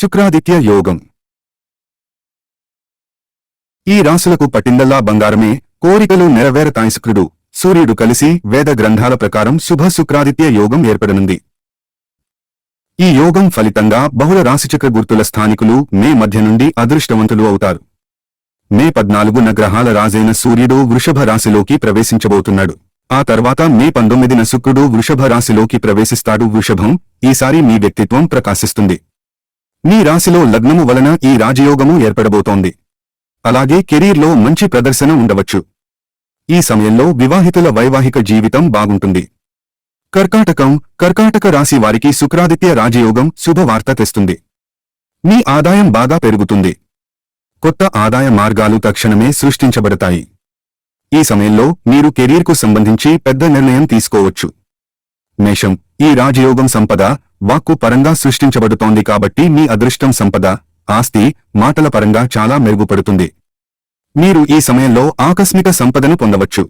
శుక్రాదిత్య యోగం. ఈ రాసులకు పట్టిందల్లా బంగారమే కోరికలు నెరవేరతాయి శుక్రుడు సూర్యుడు కలిసి వేద గ్రంథాల ప్రకారం శుభ శుక్రాదిత్య యోగం ఏర్పడనుంది. ఈ యోగం ఫలితంగా బహుళ రాశిచక్ర గుర్తుల స్థానికులు మే మధ్య నుండి అదృష్టవంతులు అవుతారు. మే పద్నాలుగున గ్రహాల రాజైన సూర్యుడు వృషభ రాశిలోకి ప్రవేశించబోతున్నాడు. ఆ తర్వాత మే పంతొమ్మిదిన శుక్రుడు వృషభ రాశిలోకి ప్రవేశిస్తాడు వృషభం ఈసారి మీ వ్యక్తిత్వం ప్రకాశిస్తుంది. మీ రాశిలో లగ్నము వలన ఈ రాజయోగము ఏర్పడబోతోంది. అలాగే కెరీర్లో మంచి ప్రదర్శన ఉండవచ్చు. ఈ సమయంలో వివాహితుల వైవాహిక జీవితం బాగుంటుంది. కర్కాటకం కర్కాటక రాశి వారికి శుక్రాదిత్య రాజయోగం శుభవార్త తెస్తుంది. మీ ఆదాయం బాగా పెరుగుతుంది. కొత్త ఆదాయ మార్గాలు తక్షణమే సృష్టించబడతాయి. ఈ సమయంలో మీరు కెరీర్కు సంబంధించి పెద్ద నిర్ణయం తీసుకోవచ్చు. మేషం ఈ రాజయోగం సంపద వాక్కు పరంగా సృష్టించబడుతోంది కాబట్టి మీ అదృష్టం సంపద ఆస్తి మాటల పరంగా చాలా మెరుగుపడుతుంది. మీరు ఈ సమయంలో ఆకస్మిక సంపదను పొందవచ్చు.